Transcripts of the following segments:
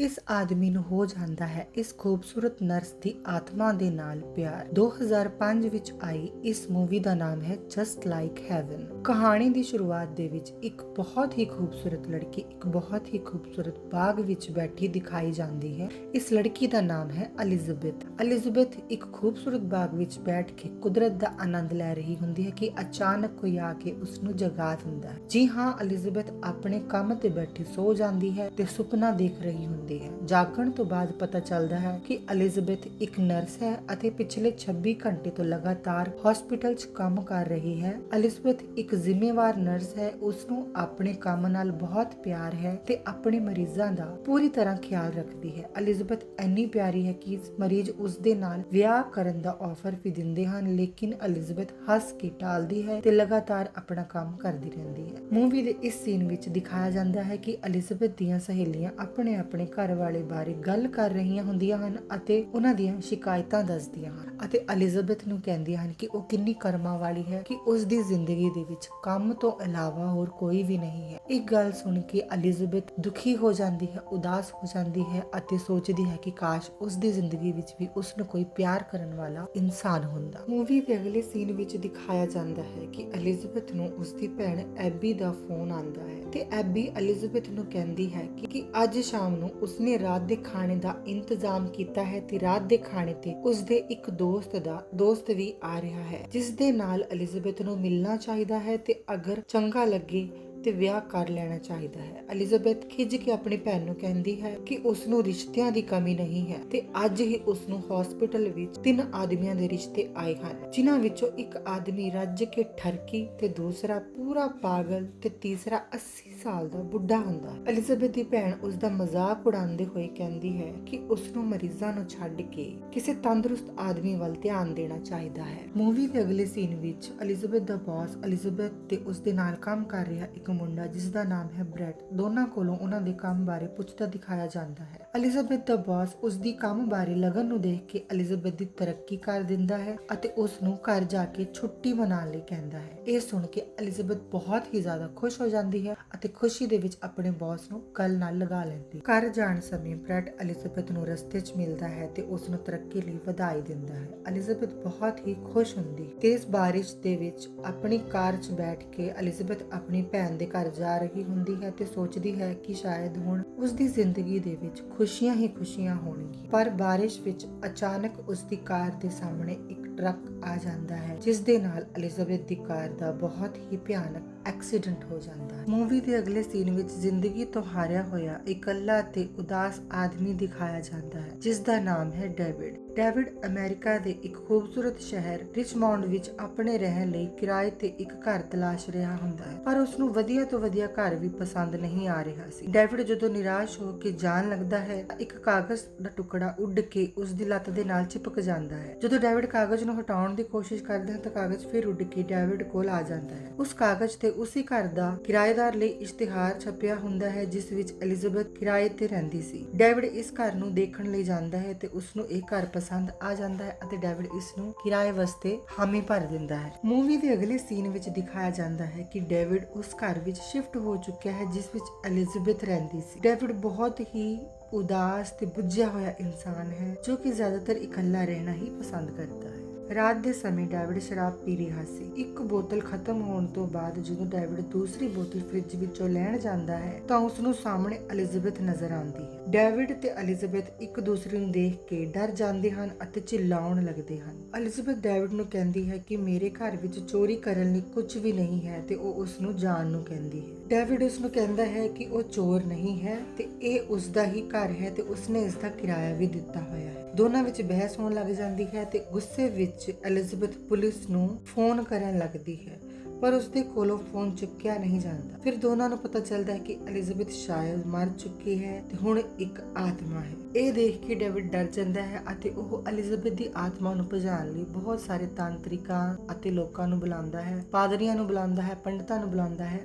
ਇਸ ਆਦਮੀ ਨੂੰ ਹੋ ਜਾਂਦਾ ਹੈ ਇਸ ਖੂਬਸੂਰਤ ਨਰਸ ਦੀ ਆਤਮਾ ਦੇ ਨਾਲ ਪਿਆਰ। 2005 ਵਿੱਚ ਆਈ ਇਸ ਮੂਵੀ ਦਾ ਨਾਮ ਹੈ ਜਸਟ ਲਾਈਕ ਹੈਵਨ। ਕਹਾਣੀ ਦੀ ਸ਼ੁਰੂਆਤ ਦੇ ਵਿੱਚ ਇੱਕ ਬਹੁਤ ਹੀ ਖੂਬਸੂਰਤ ਲੜਕੀ, ਇੱਕ ਬਹੁਤ ਹੀ ਖੂਬਸੂਰਤ ਬਾਗ ਵਿੱਚ ਬੈਠੀ ਦਿਖਾਈ ਜਾਂਦੀ ਹੈ। ਇਸ ਲੜਕੀ ਦਾ ਨਾਮ ਹੈ ਅਲਿਜ਼ਬeth ਅਲਿਜ਼ਬeth ਇੱਕ ਖੂਬਸੂਰਤ ਬਾਗ ਵਿੱਚ ਬੈਠ ਕੇ ਕੁਦਰਤ ਦਾ ਆਨੰਦ ਲੈ ਰਹੀ ਹੁੰਦੀ ਹੈ ਕਿ ਅਚਾਨਕ ਕੋਈ ਆ ਕੇ ਉਸ ਨੂੰ ਜਗਾ ਦਿੰਦਾ ਹੈ। ਜੀ ਹਾਂ ਅਲਿਜ਼ਬeth ਆਪਣੇ ਕੰਮ ਤੇ ਬੈਠੀ ਸੋ ਜਾਂਦੀ ਹੈ ਤੇ ਸੁਪਨਾ ਦੇਖ ਰਹੀ ਹੁੰਦੀ ਹੈ। ਜਾਗਣ ਤੋਂ ਬਾਅਦ ਪਤਾ ਚੱਲਦਾ ਹੈ ਕਿ ਅਲਿਜ਼ਬeth ਇੱਕ ਨਰਸ ਹੈ ਅਤੇ ਪਿਛਲੇ 26 ਘੰਟੇ ਤੋਂ ਲਗਾਤਾਰ ਹਸਪੀਟਲ 'ਚ ਕੰਮ ਕਰ ਰਹੀ ਹੈ। ਅਲਿਜ਼ਬeth ਇੱਕ ਜ਼ਿੰਮੇਵਾਰ ਨਰਸ ਹੈ। ਉਸ ਨੂੰ ਆਪਣੇ ਕੰਮ ਨਾਲ ਬਹੁਤ ਪਿਆਰ ਹੈ ਤੇ ਆਪਣੇ ਮਰੀਜ਼ਾਂ ਦਾ ਪੂਰੀ ਤਰ੍ਹਾਂ ਖਿਆਲ ਰੱਖਦੀ ਹੈ। ਅਲਿਜ਼ਬeth ਇੰਨੀ ਪਿਆਰੀ ਹੈ ਕਿ ਮਰੀਜ਼ ਉਸ ਦੇ ਨਾਲ ਵਿਆਹ ਕਰਨ ਦਾ ਆਫਰ ਵੀ ਦਿੰਦੇ ਹਨ, ਲੇਕਿਨ ਅਲਿਜ਼ਬeth ਹੱਸ ਕੇ ਟਾਲਦੀ ਹੈ ਤੇ ਲਗਾਤਾਰ ਆਪਣਾ ਕੰਮ ਕਰਦੀ ਰਹਿੰਦੀ ਹੈ। ਮੂਵੀ ਦੇ ਇਸ ਸੀਨ ਵਿੱਚ ਦਿਖਾਇਆ ਜਾਂਦਾ ਹੈ ਕਿ ਅਲਿਜ਼ਬeth ਦੀਆਂ ਸਹੇਲੀਆਂ ਆਪਣੇ ਆਪਣੇ ਘਰ ਵਾਲੇ ਬਾਰੇ ਗੱਲ ਕਰ ਰਹੀਆਂ ਹੁੰਦੀਆਂ ਹਨ ਅਤੇ ਉਹਨਾਂ ਦੀਆਂ ਸ਼ਿਕਾਇਤਾਂ ਦੱਸਦੀਆਂ ਹਨ। ਅਤੇ ਅਲਿਜ਼ਬeth ਨੂੰ ਕਹਿੰਦੀਆਂ ਹਨ ਕਿ ਉਹ ਕਿੰਨੀ ਕਰਮਾਂ ਵਾਲੀ ਹੈ ਕਿ ਉਸ ਦੀ ਜ਼ਿੰਦਗੀ ਦੇ ਵਿੱਚ ਕੰਮ ਤੋਂ ਇਲਾਵਾ ਹੋਰ ਕੋਈ ਵੀ ਨਹੀਂ ਹੈ। ਇਹ ਗੱਲ ਸੁਣ ਕੇ ਅਲਿਜ਼ਬeth ਦੁਖੀ ਹੋ ਜਾਂਦੀ ਹੈ, ਉਦਾਸ ਹੋ ਜਾਂਦੀ ਹੈ ਅਤੇ ਸੋਚਦੀ ਹੈ ਕਿ ਕਾਸ਼ ਉਸ ਦੀ ਜ਼ਿੰਦਗੀ ਵਿੱਚ ਵੀ ਉਸ ਨੂੰ ਕੋਈ ਪਿਆਰ ਕਰਨ ਵਾਲਾ ਇਨਸਾਨ ਹੁੰਦਾ। ਮੂਵੀ ਦੇ ਅਗਲੇ ਸੀਨ ਵਿੱਚ ਦਿਖਾਇਆ ਜਾਂਦਾ ਹੈ ਕਿ ਅਲਿਜ਼ਬeth ਨੂੰ ਉਸ ਦੀ ਭੈਣ ਐਬੀ ਦਾ ਫੋਨ ਆਉਂਦਾ ਹੈ ਤੇ ਐਬੀ ਅਲਿਜ਼ਬeth ਨੂੰ ਕਹਿੰਦੀ ਹੈ ਕਿ ਅੱਜ ਸ਼ਾਮ ਨੂੰ ਉਸਨੇ ਰਾਤ ਦੇ ਖਾਣੇ ਦਾ ਇੰਤਜ਼ਾਮ ਕੀਤਾ ਹੈ ਤੇ ਰਾਤ ਦੇ ਖਾਣੇ ਤੇ ਉਸਦੇ ਇੱਕ ਦੋਸਤ ਦਾ ਦੋਸਤ ਵੀ ਆ ਰਿਹਾ ਹੈ ਜਿਸ ਦੇ ਨਾਲ ਅਲਿਜ਼ਬeth ਨੂੰ ਮਿਲਣਾ ਚਾਹੀਦਾ ਹੈ ਤੇ ਅਗਰ ਚੰਗਾ ਲੱਗੇ ਤੇ ਵਿਆਹ ਕਰ ਲੈਣਾ ਚਾਹੀਦਾ ਹੈ। ਅਲਿਜ਼ਬeth ਖਿੱਝ ਕੇ ਆਪਣੀ ਭੈਣ ਨੂੰ ਕਹਿੰਦੀ ਹੈ ਕਿ ਉਸ ਨੂੰ ਰਿਸ਼ਤਿਆਂ ਦੀ ਕਮੀ ਨਹੀਂ ਹੈ ਤੇ ਅੱਜ ਹੀ ਉਸ ਨੂੰ ਹਸਪੀਟਲ ਵਿੱਚ ਤਿੰਨ ਆਦਮੀਆਂ ਦੇ ਰਿਸ਼ਤੇ ਆਏ ਹਨ, ਜਿਨ੍ਹਾਂ ਵਿੱਚੋਂ ਇੱਕ ਆਦਮੀ ਰੱਜ ਕੇ ਠਰਕੀ ਤੇ ਦੂਸਰਾ ਪੂਰਾ ਪਾਗਲ ਤੇ ਤੀਸਰਾ 80 ਸਾਲ ਦਾ ਬੁੱਢਾ ਹੁੰਦਾ ਹੈ। ਅਲਿਜ਼ਬeth ਦੀ ਭੈਣ ਉਸ ਦਾ ਮਜ਼ਾਕ ਉਡਾਉਂਦੇ ਹੋਏ ਕਹਿੰਦੀ ਹੈ ਕਿ ਉਸ ਨੂੰ ਮਰੀਜ਼ਾਂ ਨੂੰ ਛੱਡ ਕੇ ਕਿਸੇ ਤੰਦਰੁਸਤ ਆਦਮੀ ਵੱਲ ਧਿਆਨ ਦੇਣਾ ਚਾਹੀਦਾ ਹੈ। ਮੂਵੀ ਦੇ ਅਗਲੇ ਸੀਨ ਵਿੱਚ ਅਲਿਜ਼ਬeth ਦਾ ਬੌਸ ਅਲਿਜ਼ਬeth ਤੇ ਉਸ ਦੇ ਨਾਲ ਕੰਮ ਕਰ ਰਿਹਾ ਇੱਕ ਮੁੰਡਾ ਜਿਸ ਦਾ ਨਾਮ ਹੈ ਬ੍ਰੈਟ ਦੋਨਾਂ ਕੋਲੋਂ ਉਹਨਾਂ ਦੇ ਕੰਮ ਬਾਰੇ ਪੁੱਛਦਾ ਦਿਖਾਇਆ ਜਾਂਦਾ ਹੈ। ਅਲਿਜ਼ਬeth ਦਾ ਬੌਸ ਉਸ ਦੀ ਕੰਮ ਬਾਰੇ ਲਗਨ ਨੂੰ ਦੇਖ ਕੇ ਅਲਿਜ਼ਬeth ਦੀ ਤਰੱਕੀ ਕਰ ਦਿੰਦਾ ਹੈ ਅਤੇ ਉਸ ਨੂੰ ਘਰ ਜਾ ਕੇ ਛੁੱਟੀ ਮਨਾਉਣ ਲਈ ਕਹਿੰਦਾ ਹੈ। ਇਹ ਸੁਣ ਕੇ ਅਲਿਜ਼ਬeth ਬਹੁਤ ਹੀ ਜ਼ਿਆਦਾ ਖੁਸ਼ ਹੋ ਜਾਂਦੀ ਹੈ ਅਤੇ ਖੁਸ਼ੀ ਦੇ ਵਿੱਚ ਆਪਣੇ ਬੌਸ ਨੂੰ ਗੱਲ ਨਾਲ ਲਗਾ ਲੈਂਦੀ ਘਰ ਜਾਣ ਸਮੇਂ ਬ੍ਰੈਟ ਅਲਿਜ਼ਬeth ਨੂੰ ਰਸਤੇ 'ਚ ਮਿਲਦਾ ਹੈ ਤੇ ਉਸ ਨੂੰ ਤਰੱਕੀ ਲਈ ਵਧਾਈ ਦਿੰਦਾ ਹੈ। ਅਲਿਜ਼ਬeth ਬਹੁਤ ਹੀ ਖੁਸ਼ ਹੁੰਦੀ ਹੈ। ਤੇਜ਼ ਬਾਰਿਸ਼ ਦੇ ਵਿੱਚ ਆਪਣੀ ਕਾਰ 'ਚ ਬੈਠ ਕੇ ਅਲਿਜ਼ਬeth ਆਪਣੀ ਭੈਣ ਦੇ ਘਰ ਜਾ ਰਹੀ ਹੁੰਦੀ ਹੈ ਤੇ ਸੋਚਦੀ ਹੈ ਕਿ ਸ਼ਾਇਦ ਹੁਣ ਉਸ ਦੀ ਜ਼ਿੰਦਗੀ ਦੇ ਵਿੱਚ ਖੁਸ਼ੀਆਂ ਹੀ ਖੁਸ਼ੀਆਂ ਹੋਣਗੀਆਂ। ਪਰ ਬਾਰਿਸ਼ ਵਿੱਚ ਅਚਾਨਕ ਉਸ ਦੀ ਕਾਰ ਦੇ ਸਾਹਮਣੇ ਇੱਕ ਟਰੱਕ ਆ ਜਾਂਦਾ ਹੈ, ਜਿਸ ਦੇ ਨਾਲ ਅਲਿਜ਼ਬeth ਦੀ ਕਾਰ ਦਾ ਬਹੁਤ ਹੀ ਭਿਆਨਕ ਐਕਸੀਡੈਂਟ ਹੋ ਜਾਂਦਾ। ਹੈ ਮੂਵੀ ਦੇ ਅਗਲੇ ਸੀਨ ਵਿੱਚ ਜ਼ਿੰਦਗੀ ਤੋਂ ਹਾਰਿਆ ਹੋਇਆ ਇਕੱਲਾ ਤੇ ਉਦਾਸ ਆਦਮੀ ਦਿਖਾਇਆ ਜਾਂਦਾ ਹੈ, ਜਿਸ ਦਾ ਨਾਮ ਹੈ ਡੇਵਿਡ। ਡੇਵਿਡ ਅਮਰੀਕਾ ਦੇ ਇੱਕ ਖੂਬਸੂਰਤ ਸ਼ਹਿਰ ਰਿਚਮੌਂਡ ਵਿੱਚ ਆਪਣੇ ਰਹਿਣ ਲਈ ਕਿਰਾਏ ਤੇ ਇੱਕ ਘਰ ਤਲਾਸ਼ ਰਿਹਾ ਹੁੰਦਾ ਹੈ, ਪਰ ਉਸ ਨੂੰ ਵਧੀਆ ਤੋਂ ਵਧੀਆ ਘਰ ਵੀ ਪਸੰਦ ਨਹੀਂ ਆ ਰਿਹਾ ਸੀ। ਡੇਵਿਡ ਜਦੋਂ ਨਿਰਾਸ਼ ਹੋ ਕੇ ਜਾਣ ਲੱਗਦਾ ਹੈ, ਤਾਂ ਇੱਕ ਕਾਗਜ਼ ਦਾ ਟੁਕੜਾ ਉੱਡ ਕੇ ਉਸ ਦੀ ਲੱਤ ਦੇ ਨਾਲ ਚਿਪਕ ਜਾਂਦਾ ਹੈ। ਜਦੋਂ ਡੇਵਿਡ ਕਾਗਜ਼ ਨੂੰ ਹਟਾਉਣ ਦੀ ਕੋਸ਼ਿਸ਼ ਕਰਦਾ ਹੈ, ਤਾਂ ਕਾਗਜ਼ ਫਿਰ ਉੱਡ ਕੇ ਡੇਵਿਡ ਕੋਲ ਆ ਜਾਂਦਾ ਹੈ। ਉਸ ਕਾਗਜ਼ ਤੇ ਉਸੇ ਘਰ ਦਾ ਕਿਰਾਏਦਾਰ ਲਈ ਇਸ਼ਤਿਹਾਰ ਛਪਿਆ ਹੁੰਦਾ ਹੈ, ਜਿਸ ਵਿੱਚ ਐਲਿਜ਼ਬeth ਕਿਰਾਏ ਤੇ ਰਹਿੰਦੀ ਸੀ। ਡੇਵਿਡ ਇਸ ਘਰ ਨੂੰ ਦੇਖਣ ਲਈ ਜਾਂਦਾ ਹੈ ਤੇ ਉਸ ਨੂੰ ਇਹ ਘਰ ਪਸੰਦ ਆ ਜਾਂਦਾ ਹੈ ਅਤੇ ਡੇਵਿਡ ਇਸ ਨੂੰ ਕਿਰਾਏ ਵਾਸਤੇ ਹਾਮੀ ਭਰ ਦਿੰਦਾ ਹੈ। ਮੂਵੀ ਦੇ ਅਗਲੇ ਸੀਨ ਵਿੱਚ ਦਿਖਾਇਆ ਜਾਂਦਾ ਹੈ ਕਿ ਡੇਵਿਡ ਉਸ ਘਰ ਵਿੱਚ ਸ਼ਿਫਟ ਹੋ ਚੁੱਕਿਆ ਹੈ, ਜਿਸ ਵਿੱਚ ਐਲਿਜ਼ਬeth ਰਹਿੰਦੀ ਸੀ। ਡੇਵਿਡ ਬਹੁਤ ਹੀ ਉਦਾਸ ਤੇ ਬੁੱਝਿਆ ਹੋਇਆ ਇਨਸਾਨ ਹੈ, ਜੋ ਕਿ ਜ਼ਿਆਦਾਤਰ ਇਕੱਲਾ ਰਹਿਣਾ ਹੀ ਪਸੰਦ ਕਰਦਾ ਹੈ। ਰਾਤ ਦੇ ਸਮੇਂ ਡੇਵਿਡ ਸ਼ਰਾਬ ਪੀ ਰਿਹਾ ਸੀ। ਇੱਕ ਬੋਤਲ ਖਤਮ ਹੋਣ ਤੋਂ ਬਾਅਦ ਜਦੋਂ ਡੇਵਿਡ ਦੂਸਰੀ ਬੋਤਲ ਫ੍ਰਿਜ ਵਿੱਚੋਂ ਲੈਣ ਜਾਂਦਾ ਹੈ, ਤਾਂ ਉਸ ਨੂੰ ਸਾਹਮਣੇ ਐਲਿਜ਼ਬeth ਨਜ਼ਰ ਆਉਂਦੀ ਹੈ। ਡੇਵਿਡ ਤੇ ਐਲਿਜ਼ਬeth ਇੱਕ ਦੂਸਰੇ ਨੂੰ ਦੇਖ ਕੇ ਡਰ ਜਾਂਦੇ ਹਨ ਅਤੇ ਚਿੱਲਾਉਣ ਲੱਗਦੇ ਹਨ। ਐਲਿਜ਼ਬeth ਡੇਵਿਡ ਨੂੰ ਕਹਿੰਦੀ ਹੈ ਕਿ ਮੇਰੇ ਘਰ ਵਿੱਚ ਚੋਰੀ ਕਰਨ ਲਈ ਕੁਝ ਵੀ ਨਹੀਂ ਹੈ ਤੇ ਉਹ ਉਸ ਨੂੰ ਜਾਣ ਨੂੰ ਕਹਿੰਦੀ ਹੈ। ਡੇਵਿਡ ਉਸ ਨੂੰ ਕਹਿੰਦਾ ਹੈ ਕਿ ਉਹ ਚੋਰ ਨਹੀਂ ਹੈ ਤੇ ਇਹ ਉਸ ਦਾ ਹੀ ਘਰ ਹੈ ਤੇ ਉਸਨੇ ਇਸ ਦਾ ਕਿਰਾਇਆ ਵੀ ਦਿੱਤਾ ਹੋਇਆ ਹੈ। ਦੋਨਾਂ ਵਿੱਚ ਬਹਿਸ ਹੋਣ ਲੱਗ ਜਾਂਦੀ ਹੈ ਤੇ ਗੁੱਸੇ ਵਿੱਚ ਐਲਿਜ਼ਬeth ਪੁਲਿਸ ਨੂੰ ਫੋਨ ਕਰਨ ਲੱਗਦੀ ਹੈ, ਪਰ ਉਸਦੇ ਕੋਲੋਂ ਫੋਨ ਚੁੱਕਿਆ ਨਹੀਂ ਜਾਂਦਾ। ਫਿਰ ਦੋਨਾਂ ਨੂੰ ਪਤਾ ਚੱਲਦਾ ਹੈ ਕਿ ਐਲਿਜ਼ਬeth ਸ਼ਾਇਦ ਮਰ ਚੁੱਕੀ ਹੈ ਤੇ ਹੁਣ ਇੱਕ ਆਤਮਾ ਹੈ। ਇਹ ਦੇਖ ਕੇ ਡੇਵਿਡ ਡਰ ਜਾਂਦਾ ਹੈ ਅਤੇ ਉਹ ਐਲਿਜ਼ਬeth ਦੀ ਆਤਮਾ ਨੂੰ ਭਜਾਉਣ ਲਈ ਬਹੁਤ ਸਾਰੇ ਤਾਂਤਰਿਕਾਂ ਅਤੇ ਲੋਕਾਂ ਨੂੰ ਬੁਲਾਉਂਦਾ ਹੈ, ਪਾਦਰੀਆਂ ਨੂੰ ਬੁਲਾਉਂਦਾ ਹੈ, ਪੰਡਤਾਂ ਨੂੰ ਬੁਲਾਉਂਦਾ ਹੈ।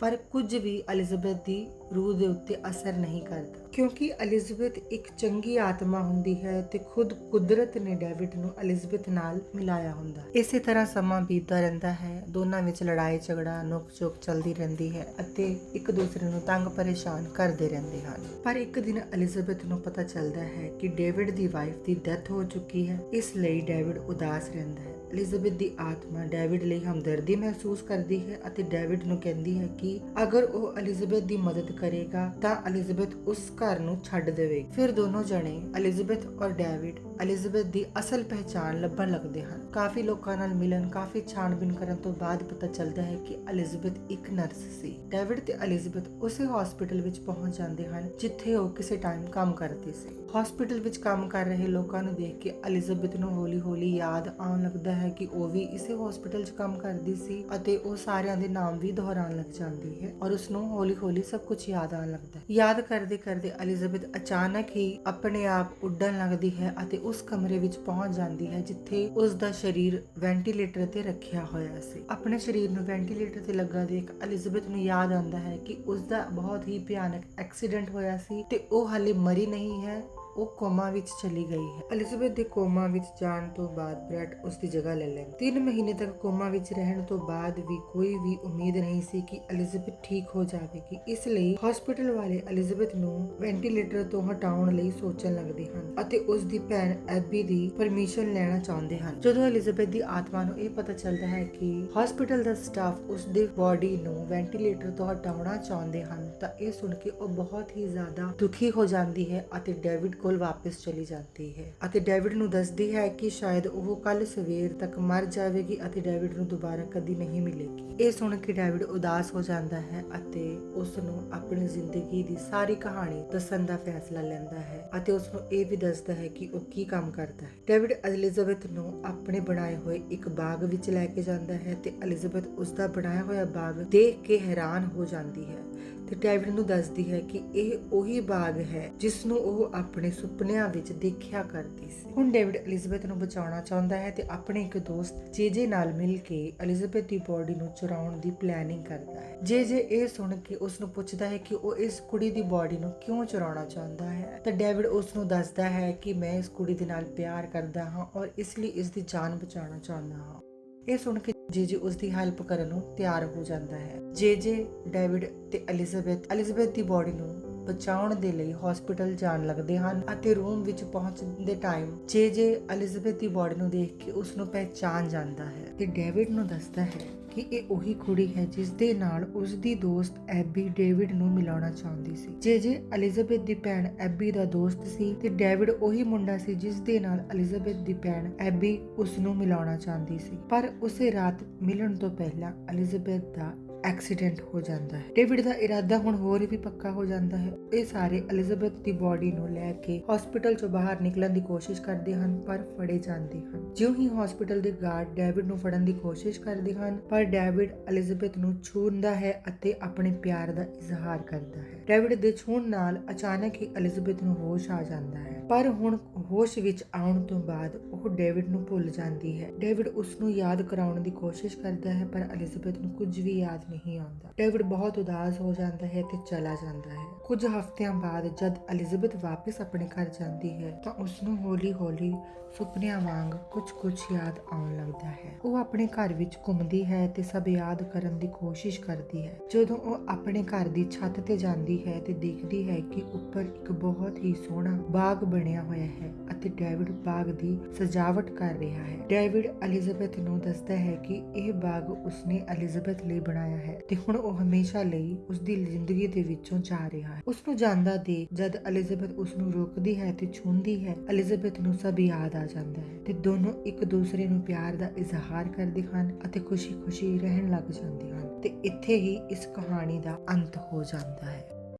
ਪਰ ਕੁਝ ਵੀ ਐਲਿਜ਼ਾਬeth ਦੀ ਰੂਹ ਦੇ ਉੱਤੇ ਅਸਰ ਨਹੀਂ ਕਰਦਾ। ਕਿਉਂਕਿ ਐਲਿਜ਼ਾਬeth ਇੱਕ ਚੰਗੀ ਆਤਮਾ ਹੁੰਦੀ ਹੈ ਤੇ ਖੁਦ ਕੁਦਰਤ ਨੇ ਡੇਵਿਡ ਨੂੰ ਐਲਿਜ਼ਾਬeth ਨਾਲ ਮਿਲਾਇਆ ਹੁੰਦਾ। ਇਸੇ ਤਰ੍ਹਾਂ ਸਮਾਂ ਬੀਤਦਾ ਰਹਿੰਦਾ ਹੈ, ਦੋਨਾਂ ਵਿੱਚ ਲੜਾਈ, ਝਗੜਾ ਨੋਕ ਝੋਕ ਚੱਲਦੀ ਰਹਿੰਦੀ ਹੈ ਅਤੇ ਇੱਕ ਦੂਸਰੇ ਨੂੰ ਤੰਗ ਪਰੇਸ਼ਾਨ ਕਰਦੇ ਰਹਿੰਦੇ ਹਨ। ਪਰ ਇੱਕ ਦਿਨ ਐਲਿਜ਼ਾਬeth ਨੂੰ ਪਤਾ ਚੱਲਦਾ ਹੈ ਕਿ ਡੇਵਿਡ ਦੀ ਵਾਈਫ ਦੀ ਡੈਥ ਹੋ ਚੁੱਕੀ ਹੈ, ਇਸ ਲਈ ਡੇਵਿਡ ਉਦਾਸ ਰਹਿੰਦਾ ਹੈ। ਐਲਿਜ਼ਾਬeth ਦੀ ਆਤਮਾ ਡੇਵਿਡ ਲਈ ਹਮਦਰਦੀ ਮਹਿਸੂਸ ਕਰਦੀ ਹੈ ਅਤੇ ਡੇਵਿਡ ਨੂੰ ਕਹਿੰਦੀ ਹੈ ਕਿ ਅਗਰ ਉਹ ਐਲਿਜ਼ਾਬeth ਦੀ ਮਦਦ ਕਰੇਗਾ ਤਾਂ ਐਲਿਜ਼ਾਬeth ਉਸ ਘਰ ਨੂੰ ਛੱਡ ਦੇਵੇਗੀ। ਫਿਰ ਦੋਨੋਂ ਜਣੇ ਐਲਿਜ਼ਾਬeth ਔਰ ਡੇਵਿਡ ਐਲਿਜ਼ਾਬeth ਦੀ ਅਸਲ ਪਹਿਚਾਣ ਲੱਭਣ ਲੱਗਦੇ ਹਨ। ਕਾਫੀ ਲੋਕਾਂ ਨਾਲ ਮਿਲਣ, ਕਾਫੀ ਛਾਣਬੀਨ ਕਰਨ ਤੋਂ ਬਾਅਦ ਪਤਾ ਚੱਲਦਾ ਹੈ ਕਿ ਐਲਿਜ਼ਾਬeth ਇੱਕ ਨਰਸ ਸੀ। ਡੇਵਿਡ ਤੇ ਐਲਿਜ਼ਾਬeth ਉਸੇ ਹਸਪੀਟਲ ਵਿੱਚ ਪਹੁੰਚ ਜਾਂਦੇ ਹਨ ਜਿੱਥੇ ਉਹ ਕਿਸੇ ਟਾਈਮ ਕੰਮ ਕਰਦੀ ਸੀ। ਹਸਪੀਟਲ ਵਿੱਚ ਕੰਮ ਕਰ ਰਹੇ ਲੋਕਾਂ ਨੂੰ ਦੇਖ ਕੇ ਐਲਿਜ਼ਾਬeth ਨੂੰ ਹੌਲੀ-ਹੌਲੀ ਯਾਦ ਆਉਣ ਲੱਗਦਾ ਹੈ ਕਿ ਉਹ ਵੀ ਇਸੇ ਹਸਪੀਟਲ 'ਚ ਕੰਮ ਕਰਦੀ ਸੀ ਅਤੇ ਉਹ ਸਾਰਿਆਂ ਦੇ ਨਾਮ ਵੀ ਦੁਹਰਾਉਣ ਲੱਗ ਜਾਂਦੀ ਹੈ ਔਰ ਉਸ ਨੂੰ ਹੌਲੀ-ਹੌਲੀ ਸਭ ਕੁਝ ਯਾਦ ਆਉਣ ਲੱਗਦਾ ਹੈ। ਯਾਦ ਕਰਦੇ ਕਰਦੇ ਐਲਿਜ਼ਾਬeth ਅਚਾਨਕ ਹੀ ਆਪਣੇ ਆਪ ਉੱਡਣ ਲੱਗਦੀ ਹੈ ਅਤੇ ਉਸ ਕਮਰੇ ਵਿੱਚ ਪਹੁੰਚ ਜਾਂਦੀ ਹੈ ਜਿੱਥੇ ਉਸ ਦਾ ਸਰੀਰ ਵੈਂਟੀਲੇਟਰ ਤੇ ਰੱਖਿਆ ਹੋਇਆ ਸੀ। ਆਪਣੇ ਸਰੀਰ ਨੂੰ ਵੈਂਟੀਲੇਟਰ ਤੇ ਲੱਗਾ ਦੇਖ ਐਲਿਜ਼ਾਬeth ਨੂੰ ਯਾਦ ਆਉਂਦਾ ਹੈ ਕਿ ਉਸ ਦਾ ਬਹੁਤ ਹੀ ਭਿਆਨਕ ਐਕਸੀਡੈਂਟ ਹੋਇਆ ਸੀ ਤੇ ਉਹ ਹਾਲੇ ਮਰੀ ਨਹੀਂ ਹੈ। ਉਹ ਕੋਮਾ ਵਿੱਚ ਚਲੀ ਗਈ ਹੈ। ਐਲਿਜ਼ਾਬeth ਦੇ ਕੋਮਾ ਵਿੱਚ ਜਾਣ ਤੋਂ ਬਾਅਦ ਬ੍ਰੈਟ ਉਸ ਦੀ ਜਗ੍ਹਾ ਲੈ ਲੈਂਦਾ। 3 ਮਹੀਨੇ ਤੱਕ ਕੋਮਾ ਵਿੱਚ ਰਹਿਣ ਤੋਂ ਬਾਅਦ ਵੀ ਕੋਈ ਵੀ ਉਮੀਦ ਨਹੀਂ ਸੀ ਕਿ ਐਲਿਜ਼ਾਬeth ਠੀਕ ਹੋ ਜਾਵੇਗੀ। ਇਸ ਲਈ ਹਸਪੀਟਲ ਵਾਲੇ ਐਲਿਜ਼ਾਬeth ਨੂੰ ਵੈਂਟੀਲੇਟਰ ਤੋਂ ਹਟਾਉਣ ਲਈ ਸੋਚਣ ਲੱਗਦੇ ਹਨ ਅਤੇ ਉਸ ਦੀ ਭੈਣ ਐਬੀ ਦੀ ਪਰਮਿਸ਼ਨ ਲੈਣਾ ਚਾਹੁੰਦੇ ਹਨ। ਜਦੋਂ ਐਲਿਜ਼ਾਬeth ਦੀ ਆਤਮਾ ਨੂੰ ਇਹ ਪਤਾ ਚੱਲਦਾ ਹੈ ਕਿ ਹਸਪੀਟਲ ਦਾ ਸਟਾਫ ਉਸ ਦੀ ਬਾਡੀ ਨੂੰ ਵੈਂਟੀਲੇਟਰ ਤੋਂ ਹਟਾਉਣਾ ਚਾਹੁੰਦੇ ਹਨ ਤਾਂ ਇਹ ਸੁਣ ਕੇ ਉਹ ਬਹੁਤ ਹੀ ਜ਼ਿਆਦਾ ਦੁਖੀ ਹੋ ਜਾਂਦੀ ਹੈ ਅਤੇ ਡੇਵਿਡ ਕੋਲ ਵਾਪਸ ਚਲੀ ਜਾਂਦੀ ਹੈ। ਅਤੇ ਡੇਵਿਡ ਨੂੰ ਦੱਸਦੀ ਹੈ ਕਿ ਸ਼ਾਇਦ ਉਹ ਕੱਲ ਸਵੇਰ ਤੱਕ ਮਰ ਜਾਵੇਗੀ ਅਤੇ ਡੇਵਿਡ ਨੂੰ ਦੁਬਾਰਾ ਕਦੀ ਨਹੀਂ ਮਿਲੇਗੀ। ਇਹ ਸੁਣ ਕੇ ਡੇਵਿਡ ਉਦਾਸ ਹੋ ਜਾਂਦਾ ਹੈ ਅਤੇ ਉਸ ਨੂੰ ਆਪਣੀ ਜ਼ਿੰਦਗੀ ਦੀ ਸਾਰੀ ਕਹਾਣੀ ਦੱਸਣ ਦਾ ਫੈਸਲਾ ਲੈਂਦਾ ਹੈ ਅਤੇ ਉਸ ਨੂੰ ਇਹ ਵੀ ਦੱਸਦਾ ਹੈ ਕਿ ਉਹ ਕੀ ਕੰਮ ਕਰਦਾ ਹੈ। ਡੇਵਿਡ ਐਲਿਜ਼ਾਬeth ਨੂੰ ਆਪਣੇ ਬਣਾਏ ਹੋਏ ਇੱਕ ਬਾਗ ਵਿੱਚ ਲੈ ਕੇ ਜਾਂਦਾ ਹੈ ਤੇ ਐਲਿਜ਼ਾਬeth ਉਸ ਦਾ ਬਣਾਇਆ ਹੋਇਆ ਬਾਗ ਦੇਖ ਕੇ ਹੈਰਾਨ ਹੋ ਜਾਂਦੀ ਹੈ ਤੇ ਡੇਵਿਡ ਨੂੰ ਦੱਸਦੀ ਹੈ ਕਿ ਇਹ ਉਹੀ ਬਾਗ ਹੈ ਜਿਸ ਨੂੰ ਉਹ ਆਪਣੇ ਸੁਪਨਿਆਂ ਵਿੱਚ ਦੇਖਿਆ ਕਰਦੀ ਸੀ। ਹੁਣ ਡੇਵਿਡ ਐਲਿਜ਼ਾਬeth ਨੂੰ ਬਚਾਉਣਾ ਚਾਹੁੰਦਾ ਹੈ ਤੇ ਆਪਣੇ ਇੱਕ ਦੋਸਤ ਜੇਜੇ ਨਾਲ ਮਿਲ ਕੇ ਐਲਿਜ਼ਾਬeth ਦੀ ਬੋਡੀ ਨੂੰ ਚੁਰਾਉਣ ਦੀ ਪਲੈਨਿੰਗ ਕਰਦਾ ਹੈ। ਜੇਜੇ ਇਹ ਸੁਣ ਕੇ ਉਸ ਨੂੰ ਪੁੱਛਦਾ ਹੈ ਕਿ ਉਹ ਇਸ ਕੁੜੀ ਦੀ ਬੋਡੀ ਨੂੰ ਕਿਉਂ ਚੁਰਾਉਣਾ ਚਾਹੁੰਦਾ ਹੈ? ਤਾਂ ਡੇਵਿਡ ਉਸ ਨੂੰ ਦੱਸਦਾ ਹੈ ਕਿ ਮੈਂ ਇਸ ਕੁੜੀ ਦੇ ਨਾਲ ਪਿਆਰ ਕਰਦਾ ਹਾਂ ਔਰ ਇਸ ਲਈ ਇਸ ਦੀ ਜਾਨ ਬਚਾਉਣਾ ਚਾਹੁੰਦਾ ਹਾਂ। ਇਹ ਸੁਣ ਕੇ ਜੇਜੇ ਉਸ ਦੀ ਹੈਲਪ ਕਰਨ ਨੂੰ ਤਿਆਰ ਹੋ ਜਾਂਦਾ ਹੈ। ਜੇਜੇ ਡੇਵਿਡ ਤੇ ਐਲਿਜ਼ਾਬeth ਐਲਿਜ਼ਾਬeth ਦੀ ਬੋਡੀ ਨੂੰ ਬਚਾਉਣ ਦੇ ਲਈ ਹਸਪੀਟਲ ਜਾਣ ਲੱਗਦੇ ਹਨ ਅਤੇ ਰੂਮ ਵਿੱਚ ਪਹੁੰਚਣ ਦੇ ਟਾਈਮ ਜੇਜੇ ਐਲਿਜ਼ਾਬeth ਦੀ ਬੋਡੀ ਨੂੰ ਦੇਖ ਕੇ ਉਸ ਨੂੰ ਪਹਿਚਾਨ ਜਾਂਦਾ ਹੈ ਤੇ ਡੇਵਿਡ ਨੂੰ ਦੱਸਦਾ ਹੈ ਕਿ ਇਹ ਉਹੀ ਕੁੜੀ ਹੈ ਜਿਸ ਦੇ ਨਾਲ ਉਸ ਦੀ ਦੋਸਤ ਐਬੀ ਡੇਵਿਡ ਨੂੰ ਮਿਲਾਉਣਾ ਚਾਹੁੰਦੀ ਸੀ। ਜੇ ਜੇ ਐਲਿਜ਼ਾਬeth ਦੀ ਭੈਣ ਐਬੀ ਦਾ ਦੋਸਤ ਸੀ, ਤੇ ਡੇਵਿਡ ਉਹੀ ਮੁੰਡਾ ਸੀ ਜਿਸ ਦੇ ਨਾਲ ਐਲਿਜ਼ਾਬeth ਦੀ ਭੈਣ ਐਬੀ ਉਸ ਨੂੰ ਮਿਲਾਉਣਾ ਚਾਹੁੰਦੀ ਸੀ। ਪਰ ਉਸੇ ਰਾਤ ਮਿਲਣ ਤੋਂ ਪਹਿਲਾਂ ਐਲਿਜ਼ਾਬeth ਦਾ ਐਕਸੀਡੈਂਟ ਹੋ ਜਾਂਦਾ ਹੈ। ਡੇਵਿਡ ਦਾ ਇਰਾਦਾ ਹੁਣ ਹੋਰ ਵੀ ਪੱਕਾ ਹੋ ਜਾਂਦਾ ਹੈ। ਇਹ ਸਾਰੇ ਐਲਿਜ਼ਾਬeth ਦੀ ਬਾਡੀ ਨੂੰ ਲੈ ਕੇ ਹਸਪੀਟਲ ਚੋਂ ਬਾਹਰ ਨਿਕਲਣ ਦੀ ਕੋਸ਼ਿਸ਼ ਕਰਦੇ ਹਨ, ਪਰ ਫੜੇ ਜਾਂਦੇ ਹਨ। ਜਿਉਂ ਹੀ ਹਸਪੀਟਲ ਦੇ ਗਾਰਡ ਡੇਵਿਡ ਨੂੰ ਫੜਨ ਦੀ ਕੋਸ਼ਿਸ਼ ਕਰਦੇ ਹਨ, ਪਰ ਡੇਵਿਡ ਐਲਿਜ਼ਾਬeth ਨੂੰ ਛੂਹਦਾ ਹੈ ਅਤੇ ਆਪਣੇ ਪਿਆਰ ਦਾ ਇਜ਼ਹਾਰ ਕਰਦਾ ਹੈ। ਡੇਵਿਡ ਦੇ ਛੂਹਣ ਨਾਲ ਅਚਾਨਕ ਹੀ ਐਲਿਜ਼ਾਬeth ਨੂੰ ਹੋਸ਼ ਆ ਜਾਂਦਾ ਹੈ। ਪਰ ਹੁਣ ਹੋਸ਼ ਵਿੱਚ ਆਉਣ ਤੋਂ ਬਾਅਦ ਉਹ ਡੇਵਿਡ ਨੂੰ ਭੁੱਲ ਜਾਂਦੀ ਹੈ। ਡੇਵਿਡ ਉਸ ਨੂੰ ਯਾਦ ਕਰਾਉਣ ਦੀ ਕੋਸ਼ਿਸ਼ ਕਰਦਾ ਹੈ, ਪਰ ਐਲਿਜ਼ਾਬeth ਨੂੰ ਕੁਝ ਵੀ ਯਾਦ ਨਹੀਂ ਆਉਂਦਾ। ਡੇਵਿਡ ਬਹੁਤ ਉਦਾਸ ਹੋ ਜਾਂਦਾ ਹੈ ਤੇ ਚਲਾ ਜਾਂਦਾ ਹੈ। ਕੁਝ ਹਫ਼ਤਿਆਂ ਬਾਅਦ ਜਦ ਐਲਿਜ਼ਾਬeth ਵਾਪਸ ਆਪਣੇ ਘਰ ਜਾਂਦੀ ਹੈ, ਤਾਂ ਉਸ ਨੂੰ ਹੌਲੀ-ਹੌਲੀ ਸੁਪਨਿਆਂ ਵਾਂਗ ਕੁਝ-ਕੁਝ ਯਾਦ ਆਉਣ ਲੱਗਦਾ ਹੈ। ਉਹ ਆਪਣੇ ਘਰ ਵਿੱਚ ਘੁੰਮਦੀ ਹੈ ਤੇ ਸਭ ਯਾਦ ਕਰਨ ਦੀ ਕੋਸ਼ਿਸ਼ ਕਰਦੀ ਹੈ। ਜਦੋਂ ਉਹ ਆਪਣੇ ਘਰ ਦੀ ਛੱਤ ਤੇ ਜਾਂਦੀ ਹੈ ਤੇ ਦੇਖਦੀ ਹੈ ਕਿ ਉੱਪਰ ਇੱਕ ਬਹੁਤ ਹੀ ਸੋਹਣਾ ਬਾਗ ਬਣਿਆ ਹੋਇਆ ਹੈ ਅਤੇ ਡੇਵਿਡ ਬਾਗ ਦੀ ਸਜਾਵਟ ਕਰ ਰਿਹਾ ਹੈ। ਡੇਵਿਡ ਐਲਿਜ਼ਾਬeth ਨੂੰ ਦੱਸਦਾ ਹੈ ਕਿ ਇਹ ਬਾਗ ਉਸਨੇ ਐਲਿਜ਼ਾਬeth ਲਈ ਬਣਾਇਆ ਹੈ ਤੇ ਹੁਣ ਉਹ ਹਮੇਸ਼ਾ ਲਈ ਉਸ ਦੀ ਜ਼ਿੰਦਗੀ ਦੇ ਵਿੱਚੋਂ ਜਾ ਰਿਹਾ ਹੈ। ਉਸ ਨੂੰ ਜਾਂਦਾ ਦੇਖ ਜਦ ਐਲਿਜ਼ਾਬeth ਉਸ ਨੂੰ ਰੋਕਦੀ ਹੈ ਤੇ ਛੂੰਦੀ ਹੈ ਐਲਿਜ਼ਾਬeth ਨੂੰ ਸਭ ਯਾਦ ਆ ਜਾਂਦਾ ਹੈ ਤੇ ਦੋਨੋਂ ਇੱਕ ਦੂਸਰੇ ਨੂੰ ਪਿਆਰ ਦਾ ਇਜ਼ਹਾਰ ਕਰਦੇ ਹਨ ਅਤੇ ਖੁਸ਼ੀ-ਖੁਸ਼ੀ ਰਹਿਣ ਲੱਗ ਜਾਂਦੇ ਹਨ ਤੇ ਇੱਥੇ ਹੀ ਇਸ ਕਹਾਣੀ ਦਾ ਅੰਤ ਹੋ ਜਾਂਦਾ ਹੈ।